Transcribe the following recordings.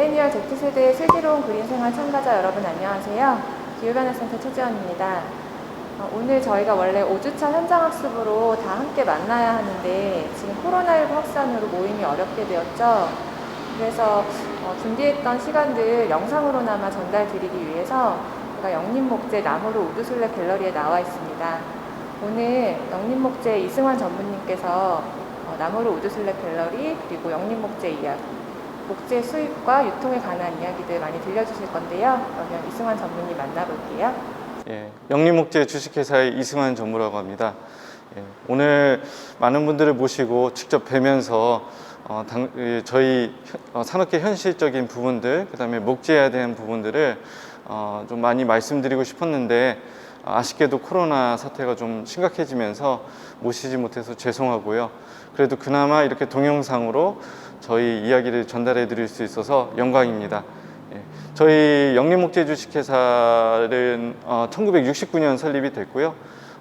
밀레니얼 Z세대의 슬기로운 그린 생활 참가자 여러분 안녕하세요. 기후변화센터 최지원입니다. 어, 오늘 저희가 원래 5주차 현장학습으로 다 함께 만나야 하는데 지금 코로나19 확산으로 모임이 어렵게 되었죠. 그래서 어, 준비했던 시간들 영상으로나마 전달 드리기 위해서 제가 영림목재 나무로 우드술래 갤러리에 나와 있습니다. 오늘 영림목재 이승환 전무님께서 어, 나무로 우드술래 갤러리 그리고 영림목재 이야기 목재 수입과 유통에 관한 이야기들 많이 들려주실 건데요. 그러면 이승환 전무님 만나볼게요. 예, 영림목재 주식회사의 이승환 전무라고 합니다. 예, 오늘 많은 분들을 모시고 직접 뵈면서 어, 당, 예, 저희 현- 어, 산업계 현실적인 부분들, 그다음에 목재에 대한 부분들을 어, 좀 많이 말씀드리고 싶었는데 어, 아쉽게도 코로나 사태가 좀 심각해지면서 모시지 못해서 죄송하고요. 그래도 그나마 이렇게 동영상으로 저희 이야기를 전달해 드릴 수 있어서 영광입니다. 예, 저희 영림목재 주식회사는 어, 1969년 설립이 됐고요.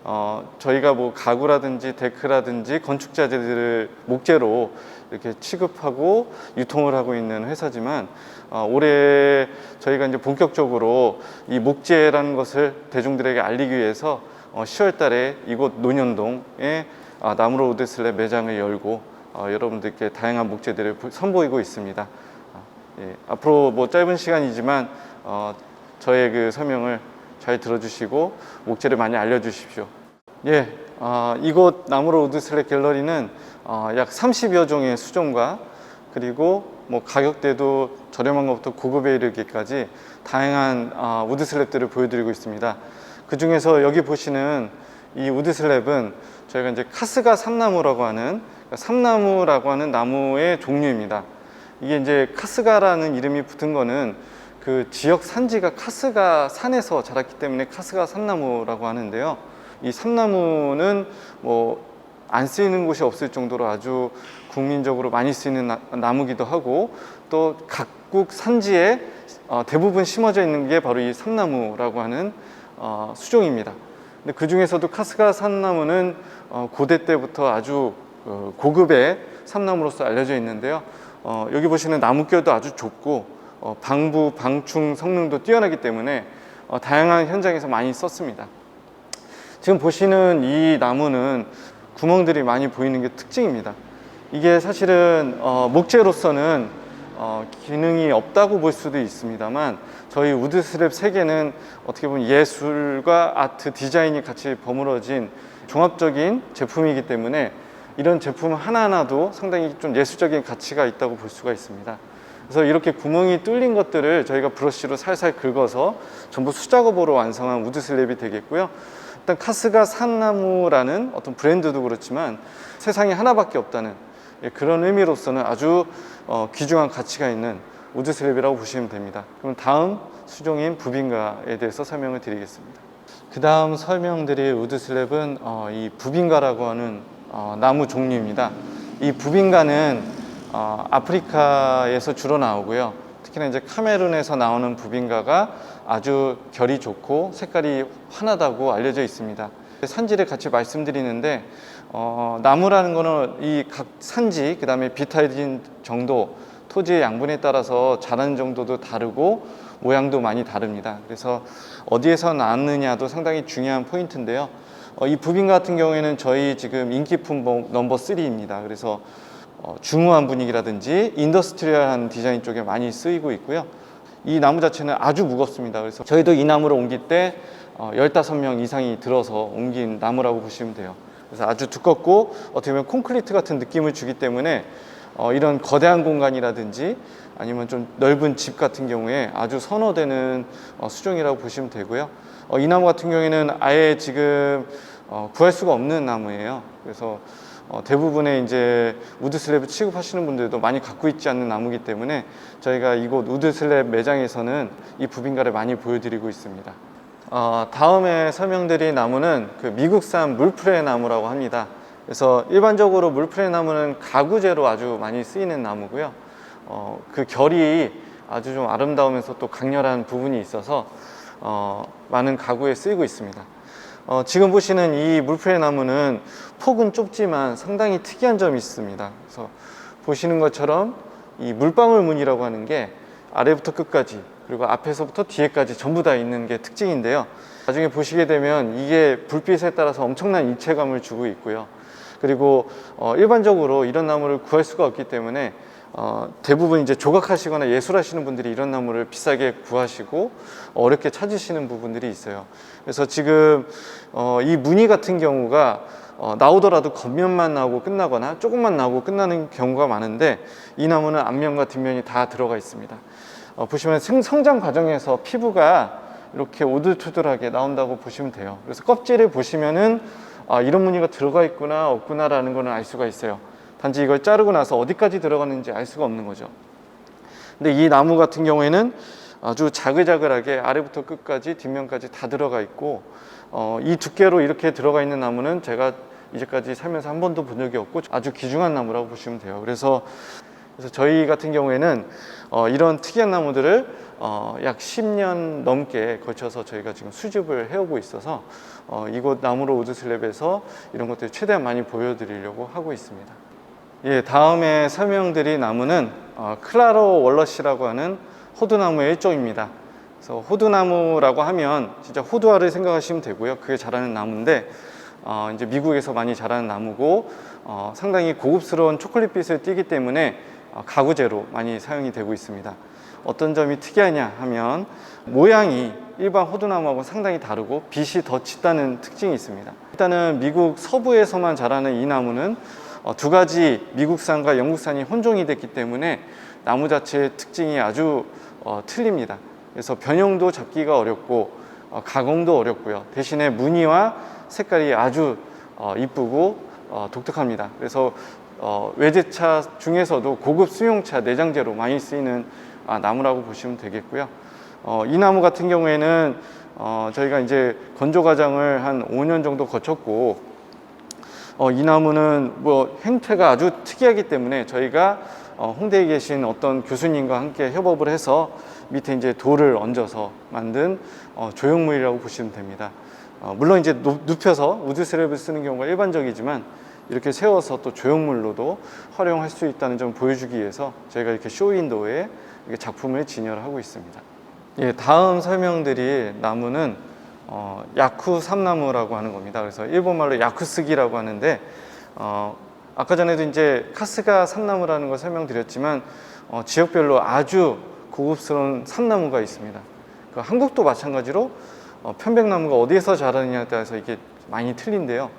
어, 저희가 뭐 가구라든지 데크라든지 건축 자재들을 목재로 이렇게 취급하고 유통을 하고 있는 회사지만 어, 올해 저희가 이제 본격적으로 이 목재라는 것을 대중들에게 알리기 위해서 어, 10월 달에 이곳 논현동에 아, 나무로 우드슬랩 매장을 열고 어, 여러분들께 다양한 목재들을 보- 선보이고 있습니다. 아, 예, 앞으로 뭐 짧은 시간이지만 어, 저의 그 설명을 잘 들어주시고 목재를 많이 알려주십시오. 예, 어, 이곳 나무로 우드슬랩 갤러리는 어, 약 30여 종의 수종과 그리고 뭐 가격대도 저렴한 것부터 고급에 이르기까지 다양한 어, 우드 슬랩들을 보여드리고 있습니다. 그 중에서 여기 보시는 이 우드 슬랩은 저희가 이제 카스가 삼나무라고 하는 삼나무라고 하는 나무의 종류입니다. 이게 이제 카스가라는 이름이 붙은 거는 그 지역 산지가 카스가 산에서 자랐기 때문에 카스가 삼나무라고 하는데요. 이 삼나무는 뭐 안 쓰이는 곳이 없을 정도로 아주 국민적으로 많이 쓰이는 나, 나무기도 하고 또 각국 산지에 어, 대부분 심어져 있는 게 바로 이 삼나무라고 하는 어, 수종입니다. 근데 그 중에서도 카스가 삼나무는 어, 고대 때부터 아주 어, 고급의 삼나무로서 알려져 있는데요. 어, 여기 보시는 나무결도 아주 좁고 어, 방부, 방충 성능도 뛰어나기 때문에 어, 다양한 현장에서 많이 썼습니다. 지금 보시는 이 나무는 구멍들이 많이 보이는 게 특징입니다. 이게 사실은 어, 목재로서는 어, 기능이 없다고 볼 수도 있습니다만 저희 우드스랩 세계는 어떻게 보면 예술과 아트 디자인이 같이 버무러진 종합적인 제품이기 때문에 이런 제품 하나하나도 상당히 좀 예술적인 가치가 있다고 볼 수가 있습니다. 그래서 이렇게 구멍이 뚫린 것들을 저희가 브러쉬로 살살 긁어서 전부 수작업으로 완성한 우드 슬랩이 되겠고요. 일단 카스가 산나무라는 어떤 브랜드도 그렇지만 세상에 하나밖에 없다는 예, 그런 의미로서는 아주 어, 귀중한 가치가 있는 우드 슬랩이라고 보시면 됩니다. 그럼 다음 수종인 부빈가에 대해서 설명을 드리겠습니다. 그 다음 설명드릴 우드 슬랩은 어, 이 부빈가라고 하는 어, 나무 종류입니다. 이 부빈가는 어, 아프리카에서 주로 나오고요. 특히나 이제 카메룬에서 나오는 부빈가가 아주 결이 좋고 색깔이 환하다고 알려져 있습니다. 산지를 같이 말씀드리는데 어, 나무라는 거는 이 각 산지 그다음에 비타민 정도 토지의 양분에 따라서 자라는 정도도 다르고 모양도 많이 다릅니다. 그래서 어디에서 낳느냐도 상당히 중요한 포인트인데요. 어, 이 부빈 같은 경우에는 저희 지금 인기품 뭐- 넘버 3입니다. 그래서 어, 중후한 분위기라든지 인더스트리얼한 디자인 쪽에 많이 쓰이고 있고요. 이 나무 자체는 아주 무겁습니다. 그래서 저희도 이 나무를 옮길 때 어, 15명 이상이 들어서 옮긴 나무라고 보시면 돼요. 그래서 아주 두껍고 어떻게 보면 콘크리트 같은 느낌을 주기 때문에 어, 이런 거대한 공간이라든지 아니면 좀 넓은 집 같은 경우에 아주 선호되는 어, 수종이라고 보시면 되고요. 어, 이 나무 같은 경우에는 아예 지금 어, 구할 수가 없는 나무예요. 그래서 어, 대부분의 이제 우드 슬랩을 취급하시는 분들도 많이 갖고 있지 않는 나무기 때문에 저희가 이곳 우드 슬랩 매장에서는 이 부빈가를 많이 보여드리고 있습니다. 어, 다음에 설명드릴 나무는 그 미국산 물프레 나무라고 합니다. 그래서 일반적으로 물프레 나무는 가구재로 아주 많이 쓰이는 나무고요. 어, 그 결이 아주 좀 아름다우면서 또 강렬한 부분이 있어서 어, 많은 가구에 쓰이고 있습니다. 어, 지금 보시는 이 물프레 나무는 폭은 좁지만 상당히 특이한 점이 있습니다. 그래서 보시는 것처럼 이 물방울 무늬라고 하는 게 아래부터 끝까지 그리고 앞에서부터 뒤에까지 전부 다 있는 게 특징인데요. 나중에 보시게 되면 이게 불빛에 따라서 엄청난 입체감을 주고 있고요. 그리고 어, 일반적으로 이런 나무를 구할 수가 없기 때문에 어, 대부분 이제 조각하시거나 예술하시는 분들이 이런 나무를 비싸게 구하시고 어렵게 찾으시는 부분들이 있어요. 그래서 지금 어, 이 무늬 같은 경우가 어, 나오더라도 겉면만 나오고 끝나거나 조금만 나오고 끝나는 경우가 많은데 이 나무는 앞면과 뒷면이 다 들어가 있습니다. 어, 보시면 생- 성장 과정에서 피부가 이렇게 오들투들하게 나온다고 보시면 돼요. 그래서 껍질을 보시면은 아, 이런 무늬가 들어가 있구나 없구나라는 거는 알 수가 있어요. 단지 이걸 자르고 나서 어디까지 들어가는지 알 수가 없는 거죠. 근데 이 나무 같은 경우에는 아주 자글자글하게 아래부터 끝까지 뒷면까지 다 들어가 있고 어, 이 두께로 이렇게 들어가 있는 나무는 제가 이제까지 살면서 한 번도 본 적이 없고 아주 귀중한 나무라고 보시면 돼요. 그래서 그래서 저희 같은 경우에는 어, 이런 특이한 나무들을 어, 약 10년 넘게 거쳐서 저희가 지금 수집을 해오고 있어서 어, 이곳 나무로 우드슬랩에서 이런 것들을 최대한 많이 보여드리려고 하고 있습니다. 예, 다음에 설명드릴 나무는 어, 클라로 월러시라고 하는 호두나무의 일종입니다. 그래서 호두나무라고 하면 진짜 호두알을 생각하시면 되고요. 그게 자라는 나무인데 어, 이제 미국에서 많이 자라는 나무고 어, 상당히 고급스러운 초콜릿빛을 띠기 때문에 어, 가구재로 많이 사용이 되고 있습니다. 어떤 점이 특이하냐 하면 모양이 일반 호두나무하고 상당히 다르고 빛이 더 짙다는 특징이 있습니다. 일단은 미국 서부에서만 자라는 이 나무는 어, 두 가지 미국산과 영국산이 혼종이 됐기 때문에 나무 자체의 특징이 아주 어, 틀립니다. 그래서 변형도 잡기가 어렵고 어, 가공도 어렵고요. 대신에 무늬와 색깔이 아주 어, 이쁘고 어, 독특합니다. 그래서 어, 외제차 중에서도 고급 수용차 내장재로 많이 쓰이는 아, 나무라고 보시면 되겠고요. 어, 이 나무 같은 경우에는 어, 저희가 이제 건조 과정을 한 5년 정도 거쳤고 어, 이 나무는 뭐 형태가 아주 특이하기 때문에 저희가 어, 홍대에 계신 어떤 교수님과 함께 협업을 해서 밑에 이제 돌을 얹어서 만든 어, 조형물이라고 보시면 됩니다. 어, 물론 이제 높- 눕혀서 우드 스랩을 쓰는 경우가 일반적이지만 이렇게 세워서 또 조형물로도 활용할 수 있다는 점을 보여주기 위해서 저희가 이렇게 쇼윈도에 작품을 진열을 하고 있습니다. 예, 다음 설명드릴 나무는 어, 야쿠 삼나무라고 하는 겁니다. 그래서 일본말로 야쿠스기라고 하는데 어, 아까 전에도 이제 카스가 삼나무라는 걸 설명드렸지만 어, 지역별로 아주 고급스러운 삼나무가 있습니다. 그 한국도 마찬가지로 어, 편백나무가 어디에서 자라느냐에 따라서 이게 많이 틀린데요.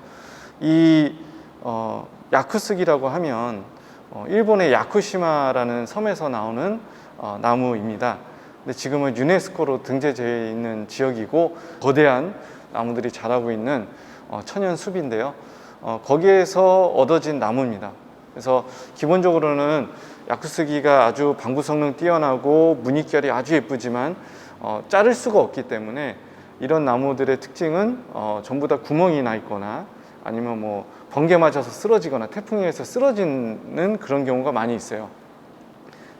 이 어, 야쿠스기라고 하면 어, 일본의 야쿠시마라는 섬에서 나오는 어, 나무입니다. 근데 지금은 유네스코로 등재되어 있는 지역이고 거대한 나무들이 자라고 있는 어, 천연 숲인데요. 어, 거기에서 얻어진 나무입니다. 그래서 기본적으로는 야쿠스기가 아주 방구 성능 뛰어나고 무늬결이 아주 예쁘지만 어, 자를 수가 없기 때문에 이런 나무들의 특징은 어, 전부 다 구멍이 나 있거나 아니면 뭐 번개 맞아서 쓰러지거나 태풍에 의해서 쓰러지는 그런 경우가 많이 있어요.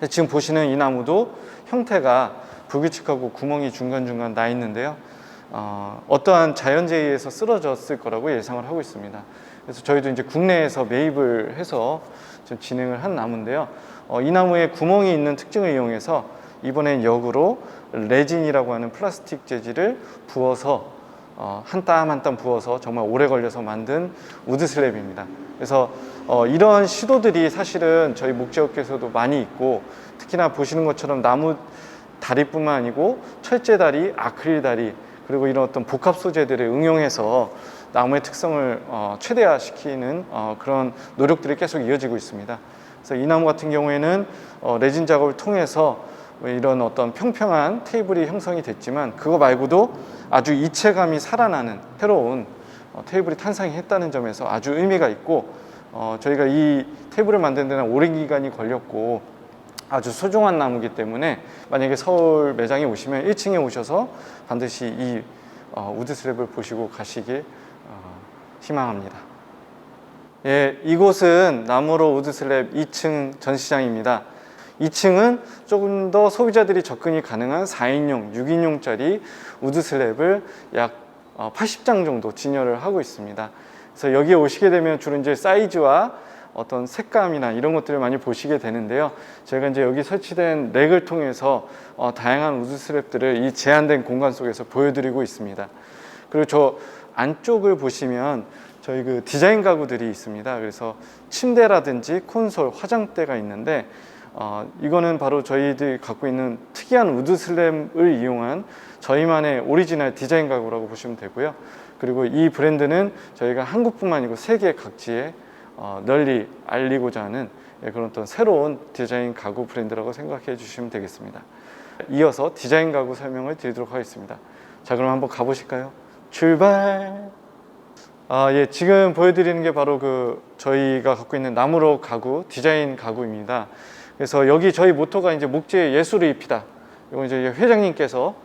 지금 보시는 이 나무도 형태가 불규칙하고 구멍이 중간중간 나 있는데요. 어, 어떠한 자연재해에 의해서 쓰러졌을 거라고 예상을 하고 있습니다. 그래서 저희도 이제 국내에서 매입을 해서 좀 진행을 한 나무인데요. 어, 이 나무에 구멍이 있는 특징을 이용해서 이번엔 역으로 레진이라고 하는 플라스틱 재질을 부어서 어, 한땀 한 땀 부어서 정말 오래 걸려서 만든 우드 슬랩입니다. 그래서 어, 이런 시도들이 사실은 저희 목재업계에서도 많이 있고 특히나 보시는 것처럼 나무 다리뿐만 아니고 철제 다리, 아크릴 다리 그리고 이런 어떤 복합 소재들을 응용해서 나무의 특성을 어, 최대화시키는 어, 그런 노력들이 계속 이어지고 있습니다. 그래서 이 나무 같은 경우에는 어, 레진 작업을 통해서 이런 어떤 평평한 테이블이 형성이 됐지만 그거 말고도 아주 이체감이 살아나는 새로운 어, 테이블이 탄생이 했다는 점에서 아주 의미가 있고 어, 저희가 이 테이블을 만드는 데는 오랜 기간이 걸렸고 아주 소중한 나무기 때문에 만약에 서울 매장에 오시면 1층에 오셔서 반드시 이 어, 우드 스랩을 보시고 가시길 어, 희망합니다. 예, 이곳은 나무로 우드 슬랩 2층 전시장입니다. 2층은 조금 더 소비자들이 접근이 가능한 4인용, 6인용짜리 우드 슬랩을 약 80장 정도 진열을 하고 있습니다. 그래서 여기에 오시게 되면 주로 이제 사이즈와 어떤 색감이나 이런 것들을 많이 보시게 되는데요. 저희가 이제 여기 설치된 렉을 통해서 어, 다양한 우드 스랩들을 이 제한된 공간 속에서 보여드리고 있습니다. 그리고 저 안쪽을 보시면 저희 그 디자인 가구들이 있습니다. 그래서 침대라든지 콘솔, 화장대가 있는데 어, 이거는 바로 저희들이 갖고 있는 특이한 우드 슬램을 이용한 저희만의 오리지널 디자인 가구라고 보시면 되고요. 그리고 이 브랜드는 저희가 한국뿐만 아니고 세계 각지에 어, 널리 알리고자 하는 예, 그런 어떤 새로운 디자인 가구 브랜드라고 생각해 주시면 되겠습니다. 이어서 디자인 가구 설명을 드리도록 하겠습니다. 자, 그럼 한번 가보실까요? 출발! 아, 예, 지금 보여드리는 게 바로 그 저희가 갖고 있는 나무로 가구, 디자인 가구입니다. 그래서 여기 저희 모토가 이제 목재에 예술을 입히다. 이건 이제 회장님께서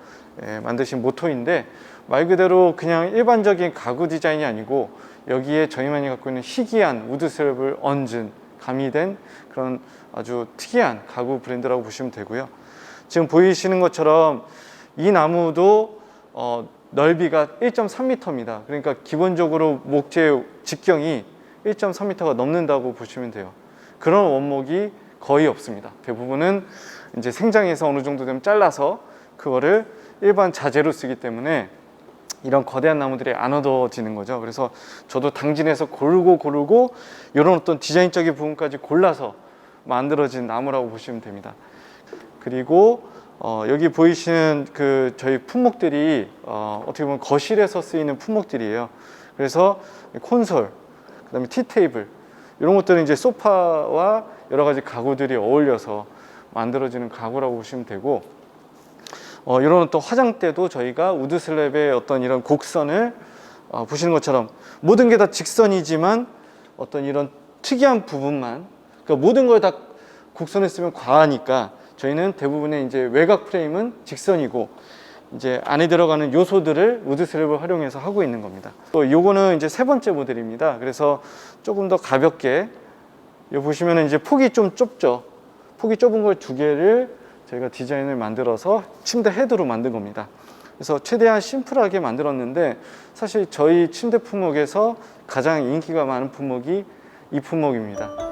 예, 만드신 모토인데 말 그대로 그냥 일반적인 가구 디자인이 아니고 여기에 저희만이 갖고 있는 희귀한 우드 슬랩을 얹은 가미된 그런 아주 특이한 가구 브랜드라고 보시면 되고요. 지금 보이시는 것처럼 이 나무도 어, 넓이가 1.3m입니다. 그러니까 기본적으로 목재 직경이 1.3m가 넘는다고 보시면 돼요. 그런 원목이 거의 없습니다. 대부분은 이제 생장에서 어느 정도 되면 잘라서 그거를 일반 자재로 쓰기 때문에 이런 거대한 나무들이 안 얻어지는 거죠. 그래서 저도 당진에서 고르고 고르고 이런 어떤 디자인적인 부분까지 골라서 만들어진 나무라고 보시면 됩니다. 그리고 어, 여기 보이시는 그 저희 품목들이 어, 어떻게 보면 거실에서 쓰이는 품목들이에요. 그래서 콘솔, 그다음에 티 테이블 이런 것들은 이제 소파와 여러 가지 가구들이 어울려서 만들어지는 가구라고 보시면 되고 어, 이런 또 화장대도 저희가 우드 슬랩의 어떤 이런 곡선을 어, 보시는 것처럼 모든 게 다 직선이지만 어떤 이런 특이한 부분만 그러니까 모든 걸 다 곡선을 쓰면 과하니까 저희는 대부분의 이제 외곽 프레임은 직선이고 이제 안에 들어가는 요소들을 우드 슬랩을 활용해서 하고 있는 겁니다. 또 요거는 이제 세 번째 모델입니다. 그래서 조금 더 가볍게 여기 보시면 이제 폭이 좀 좁죠. 폭이 좁은 걸 두 개를 저희가 디자인을 만들어서 침대 헤드로 만든 겁니다. 그래서 최대한 심플하게 만들었는데 사실 저희 침대 품목에서 가장 인기가 많은 품목이 이 품목입니다.